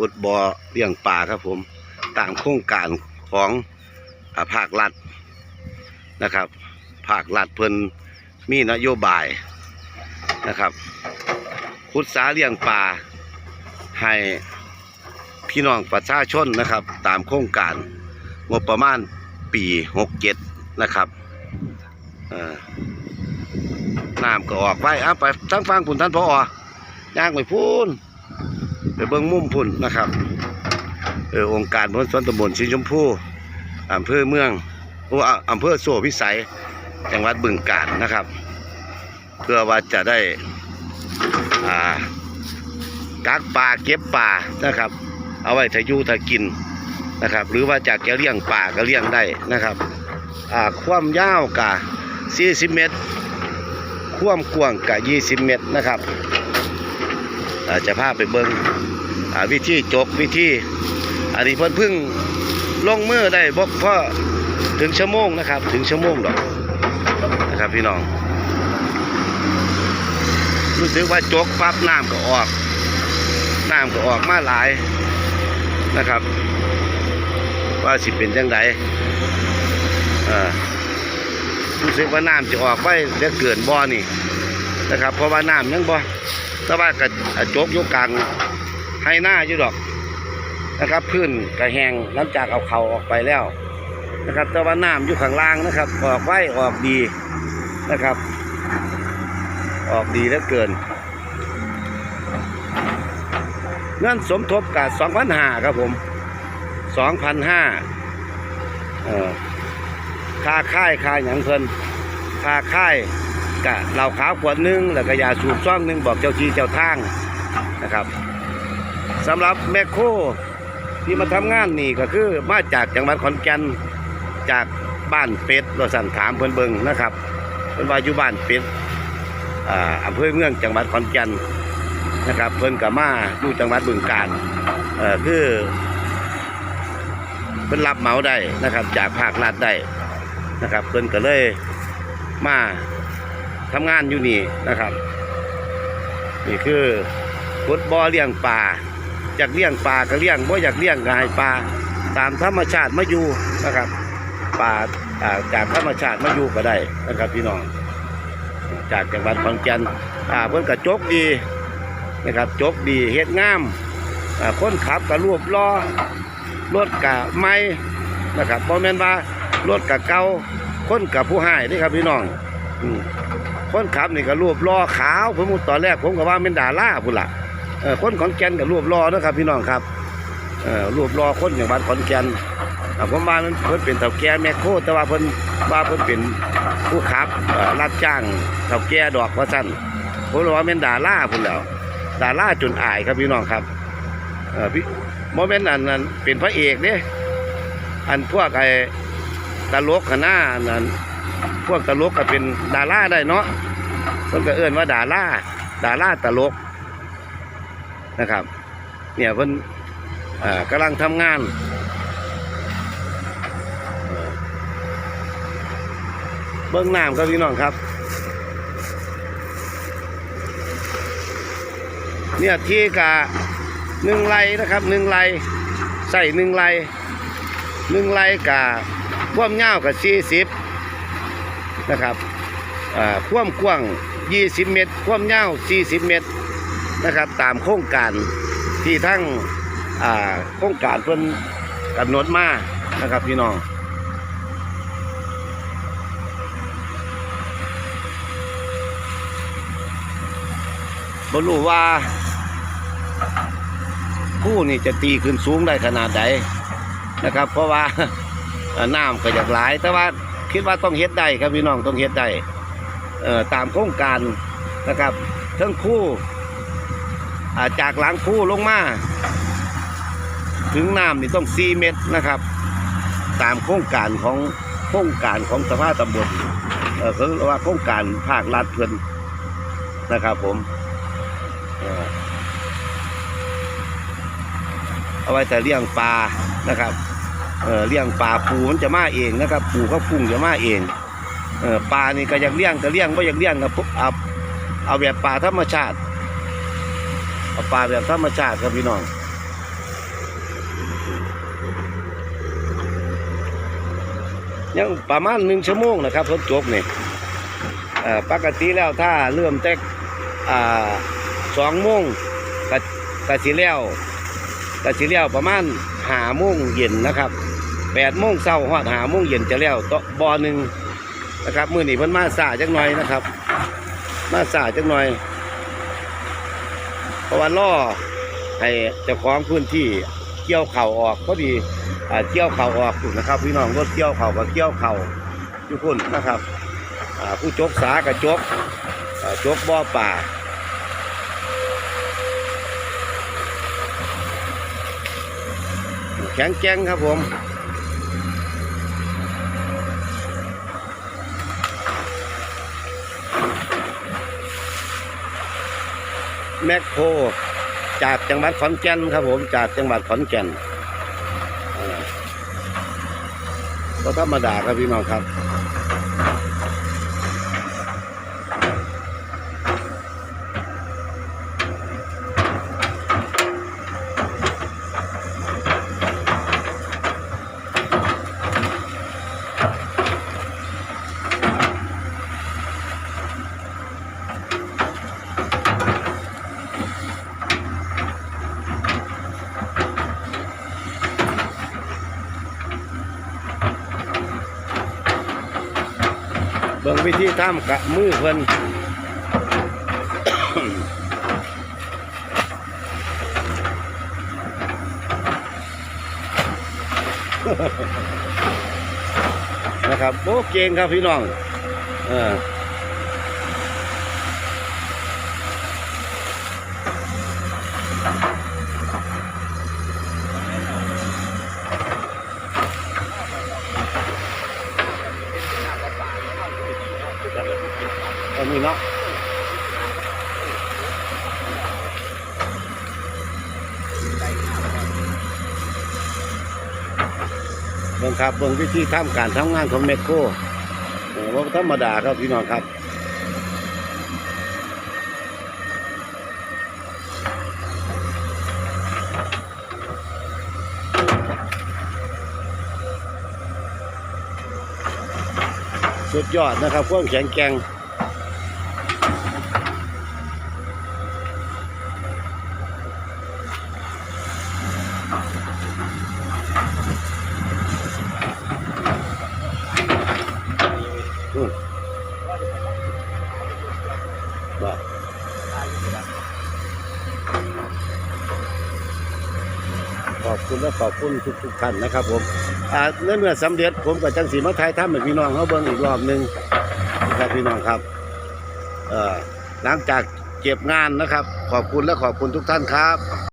ขุดบ่อเลี้ยงปลาครับผมตามโครงการของภาครัฐนะครับ ภาครัฐเพิ่นมีนโยบายนะครับขุดสาเลี้ยงปลาให้พี่น้องประชาชนนะครับ ตามโครงการงบประมาณปี67นะครับน้ำก็ออกไปเอาไปทั้งฟังพุ่นท่านพออย่างไปพูน เบิ้งมุมพุ่นนะครับเออองค์การบริหารส่วนตำบลชิชมพูอำเภอเมืองโอ้อะอำเภอโซ่พิสัยจังหวัดบึงกาฬนะครับ เพื่อว่าจะได้อ่ากักปลาเก็บปลานะครับ เอาไว้ถ้ายู่ถ้ากินนะครับ หรือว่าจากจะเลี้ยงปลาก็เลี้ยงได้นะครับอ่าความยาวกะ40 เมตร ความกว้างกะ20 เมตรนะครับ จะพาไปเบิงวิธีจกวิธีอันนี้เพิ่นเพึ่งลงมือได้บ่พอถึงชั่วโมงนะครับ ถึงชั่วโมงดอกนะครับพี่น้อง รู้สึกว่าจกปั๊บน้ำก็ออกน้ำก็ออกมาหลายนะครับ ว่าสิเป็นจังไดรู้สึกว่าน้ำจะออกไปเดี๋ยเกินบ่อนี่นะครับ เพราะว่าน้ำยังบ่ แต่ว่าก็จกอยู่กลางให้หน้าอยู่ดอกนะครับพื้นกระแหงหลังจากเอาเขาออกไปแล้วนะครับ แต่ว่าน้ำอยู่ข้างล่างนะครับ ออกไว้ออกดีนะครับ ออกดีเหลือเกินเงินสมทบกับสองพันห้าครับผมสองพันห้าค่าค่ายค่าอย่างเพิ่นค่าค่าย กะเหล้าขาวขวดหนึงแล้วก็ยาสูบซ่องหนึงบอกเจ้าทีเจ้าทางนะครับสำหรับแมคโครที่มาทำงานนี่ก็คือมาจากจังหวัดขอนแก่นจากบ้านเป็ดเราสั่นถามเพิ่นเบิงนะครับเพิ่นว่าอยู่บ้านเป็ดอำเภอเมืองจังหวัดขอนแก่นนะครับเพิ่นกับมาอยู่จังหวัดบึงกาฬคือเพิ่นรับเหมาได้นะครับ จากภาครัฐได้นะครับเพิ่นก็เลยมา ทำงานอยู่นี่นะครับ นี่คือขุดบ่อเลี้ยงปลาอยากเลี้ยงปลาก็เลี้ยงบ่อยากเลี้ยงก็ให้ปลาตามธรรมชาติมาอยู่นะครับป่าจากธรรมชาติมาอยู่ก็ได้นะครับพี่น้องจากจังหวัดขอนแก่นอ่าเพิ่นก็จกดีนะครับจกดีเฮ็ดงามอ่าคนขับก็รวบล้อรถกะไม่นะครับบ่แม่นว่ารถกะเก่าคนกับผู้ให้นี่ครับพี่น้องอ คนขับนี่ก็รวบล้อขาวผมตอนแรกผมก็ว่าเป็นดาราพุ่นล่ะเออคนขอนแก่นก็รวบล้อนะครับ พี่น้องครับเออรวบล้อคนจังหวัดขอนแก่นอ่ผมว่ามันเพิ่นเป็นเฒ่าแก่แม่โคแต่ว่าเพิ่นว่าเพิ่นเป็นผู้ขับรับจ้างเฒ่าแก่ดอกว่าซั่นผมเลยว่าเป็นดาราพุ่นแล้วดาราจนอายครับพี่น้องครับเออพี่บ่แม่นอันนั้นเป็นพระเอกเด้อันพวกไอ้ตลกขนาอันนั้น พวกตลกก็เป็นดาราได้เนาะเพิ่นก็เอิ้นว่าดาราดาราตลกนะครับ เนี่ยเพิ่นกำลังทำงานเบิ้องน้ำครับพี่น้องครับ เนี่ยที่กะหนึ่งไร่นะครับหนึ่งไร่ใส่หนึ่งไร่หนึ่งไร่กะความยากับสี่สิบ นะครับความกว้างยี่สิบเมตร ความยาวสี่สิบเมตรนะครับ ตามโครงการที่ทั้งโครงการเพิ่นกำหนดมานะครับพี่น้องบรู้ว่าผู้นี่จะตีขึ้นสูงได้ขนาดใดนะครับ เพราะว่าน้ำก็อยากหลายแต่ว่า คิดว่าต้องเฮ็ดได้ครับพี่น้องต้องเฮ็ดได้เอ่อตามโครงการนะครับเทั้งคู่าจากหลังคู่ลงมาถึงน้ำนี่ต้อง 4 เมตรนะครับ ตามโครงการของโครงการของสภาตำบลเออคือว่าโครงการภาครัฐเพิ่นนะครับผมเอ่อเอาไว้แต่เลี้ยงปลานะครับ เลี้ยงปลาปูมันจะมาเองนะครับ ปูก็พุ่งจะมาเองเอปลานี่ก็อยากเลี้ยงก็เลี้ยงก็อยากเลี้ยงก็เอาเอาแบบปลาธรรมชาติเอาปลาแบบธรรมชาติครับพี่น้องยังประมาณหนึ่งชั่วโมงนะครับรถจบเนี่ยปกติแล้วถ้าเริ่มแต่สองโมงกะสีแล้วกะสีแล้วประมาณหาโมงเย็นนะครับ แปดโมงเช้าฮอดหาโมงเย็นจะแล้วต่อบอหนึ่งนะครับมื้อนี้เพิ่นมาสายจักหน่อยนะครับ มาสายจักหน่อยเพราะว่าล่อให้เจ้าของพื้นที่เกี่ยวเข่าออกพอดีเกี่ยวเข่าออกนะครับ พี่น้องรถเกี่ยวเข่ากับเกี่ยวเข่าทุกคนนะครับผู้จกสากับจกจกบ่อป่าแข็งแกร่งครับผม แมคโครจากจังหวัดขอนแก่นครับผมจากจังหวัดขอนแก่นก็ธรรมดาครับพี่น้องครับ บิ่งวิธีทำกะมือเพิ่นนะครับโอ้เก่งครับพี่น้อง เออ เบิ่งครับเบิ่งวิธีทำการทำงานของแมคโครโอ้บ่ธรรมดาครับพี่น้องครับสุดยอดนะครับความแข็งแกร่ง ขอบคุณและขอบคุณทุกทุกท่านนะครับผมอ่าในเมื่อสำเร็จผมกับจังสีมาไทยท่านเห้พี่น้องเขาเบิ่งอีกรอบหนึ่งนะครับพี่น้องครับเอ่อหลังจากเก็บงานนะครับ ขอบคุณและขอบคุณทุกท่านครับ